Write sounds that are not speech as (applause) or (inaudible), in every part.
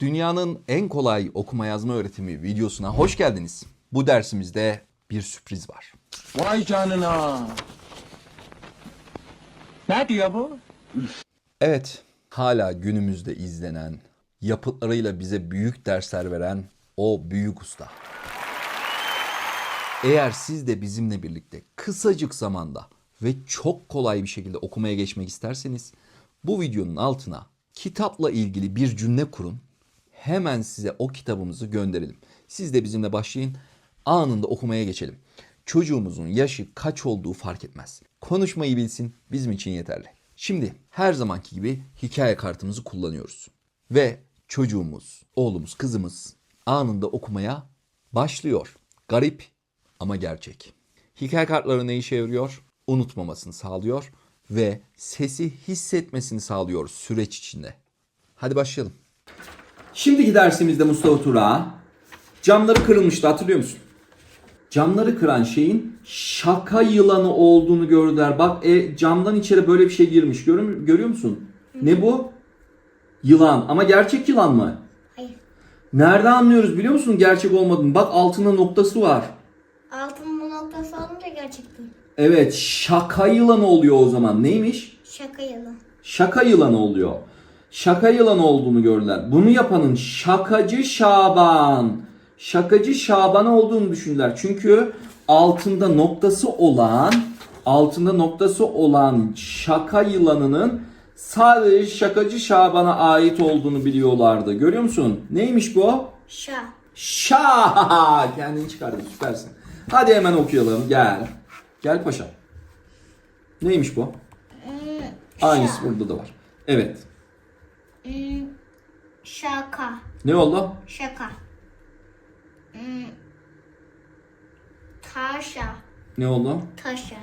Dünyanın en kolay okuma yazma öğretimi videosuna hoş geldiniz. Bu dersimizde bir sürpriz var. Vay canına. Ne diyor bu? Evet, hala günümüzde izlenen, yapıtlarıyla bize büyük dersler veren o büyük usta. Eğer siz de bizimle birlikte kısacık zamanda ve çok kolay bir şekilde okumaya geçmek isterseniz bu videonun altına kitapla ilgili bir cümle kurun. Hemen size o kitabımızı gönderelim. Siz de bizimle başlayın. Anında okumaya geçelim. Çocuğumuzun yaşı kaç olduğu fark etmez. Konuşmayı bilsin bizim için yeterli. Şimdi her zamanki gibi hikaye kartımızı kullanıyoruz. Ve çocuğumuz, oğlumuz, kızımız anında okumaya başlıyor. Garip ama gerçek. Hikaye kartları ne işe yarıyor? Unutmamasını sağlıyor ve sesi hissetmesini sağlıyor süreç içinde. Hadi başlayalım. Şimdiki dersimizde Mustafa Tura camları kırılmıştı hatırlıyor musun? Camları kıran şeyin şaka yılanı olduğunu gördüler. Bak e, camdan içeri böyle bir şey girmiş. Görüyor, görüyor musun? Ne bu? Yılan. Ama gerçek yılan mı? Hayır. Nerede anlıyoruz biliyor musun gerçek olmadığını? Bak altında noktası var. Altın bu noktası olunca gerçekten. Evet şaka yılanı oluyor o zaman. Neymiş? Şaka yalan. Şaka yılanı oluyor. Şaka yılanı olduğunu gördüler. Bunu yapanın şakacı Şaban. Şakacı Şaban olduğunu düşündüler. Çünkü altında noktası olan altında noktası olan şaka yılanının sadece şakacı Şaban'a ait olduğunu biliyorlardı. Görüyor musun? Neymiş bu? Şa. Şah! (laughs) Kendini çıkardın süpersin. Hadi hemen okuyalım gel. Gel paşa. Neymiş bu? Aynısı burada da var. Evet. Hmm, şaka. Ne oldu? Şaka. Hmm, taşa. Ne oldu? Taşa.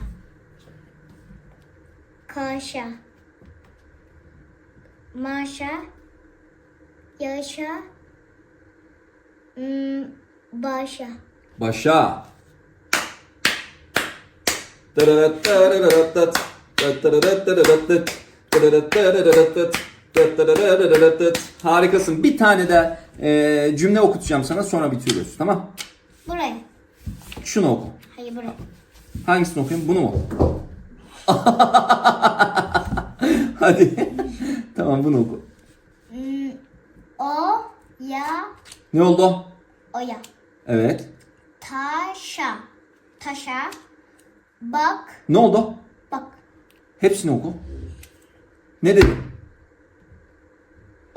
Kaşa. Maşa. Yaşa. Hmm, başa. Başa. Tararat tarararat, tarararat tarararat, tarararat tarararat, tarararat. Harikasın. Bir tane de e, cümle okutacağım sana sonra bitiriyoruz. Tamam? Buraya. Şunu oku. Hayır buraya. Hangisini okuyayım? Bunu mu? (laughs) Hadi. tamam bunu oku. O ya Ne oldu? oya. Evet. Taşa. Taşa. Bak. Ne oldu? Bak. Hepsini oku. Ne dedi?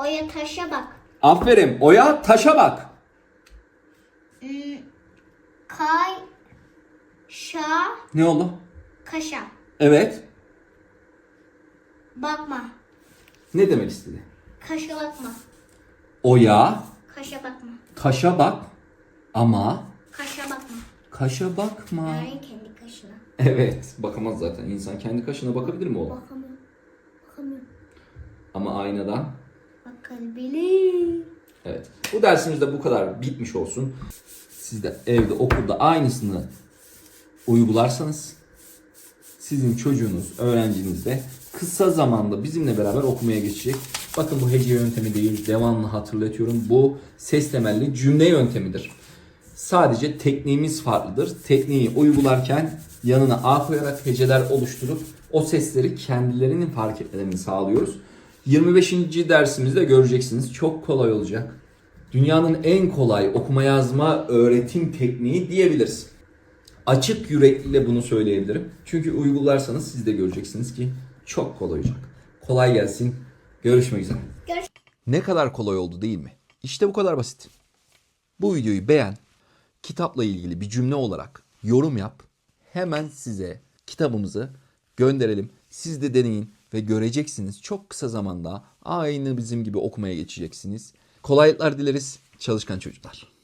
Oya taşa bak. Aferin. Oya taşa bak. Hmm, kay. Şa. Ne oldu? Kaşa. Evet. Bakma. Ne demek istedi? Kaşa bakma. Oya Kaşa bakma. taşa bak ama Kaşa bakma. kaşa bakma. Yani kendi kaşına. Evet. Bakamaz zaten. İnsan kendi kaşına bakabilir mi oğlum? Bakamıyorum. Bakamıyorum. Ama aynadan. Bakabilir. Evet. Bu dersimiz de bu kadar bitmiş olsun. Siz de evde okulda aynısını uygularsanız sizin çocuğunuz, öğrenciniz de kısa zamanda bizimle beraber okumaya geçecek. Bakın bu hece yöntemi değil, devamlı hatırlatıyorum. Bu ses temelli cümle yöntemidir. Sadece tekniğimiz farklıdır. Tekniği uygularken yanına A koyarak heceler oluşturup o sesleri kendilerinin fark etmelerini sağlıyoruz. 25. dersimizde göreceksiniz. Çok kolay olacak. Dünyanın en kolay okuma yazma öğretim tekniği diyebiliriz. Açık yürekliyle bunu söyleyebilirim. Çünkü uygularsanız siz de göreceksiniz ki çok kolay olacak. Kolay gelsin. Görüşmek üzere. Görüş. Ne kadar kolay oldu değil mi? İşte bu kadar basit. Bu videoyu beğen, kitapla ilgili bir cümle olarak yorum yap. Hemen size kitabımızı gönderelim. Siz de deneyin ve göreceksiniz çok kısa zamanda aynı bizim gibi okumaya geçeceksiniz. Kolaylıklar dileriz çalışkan çocuklar.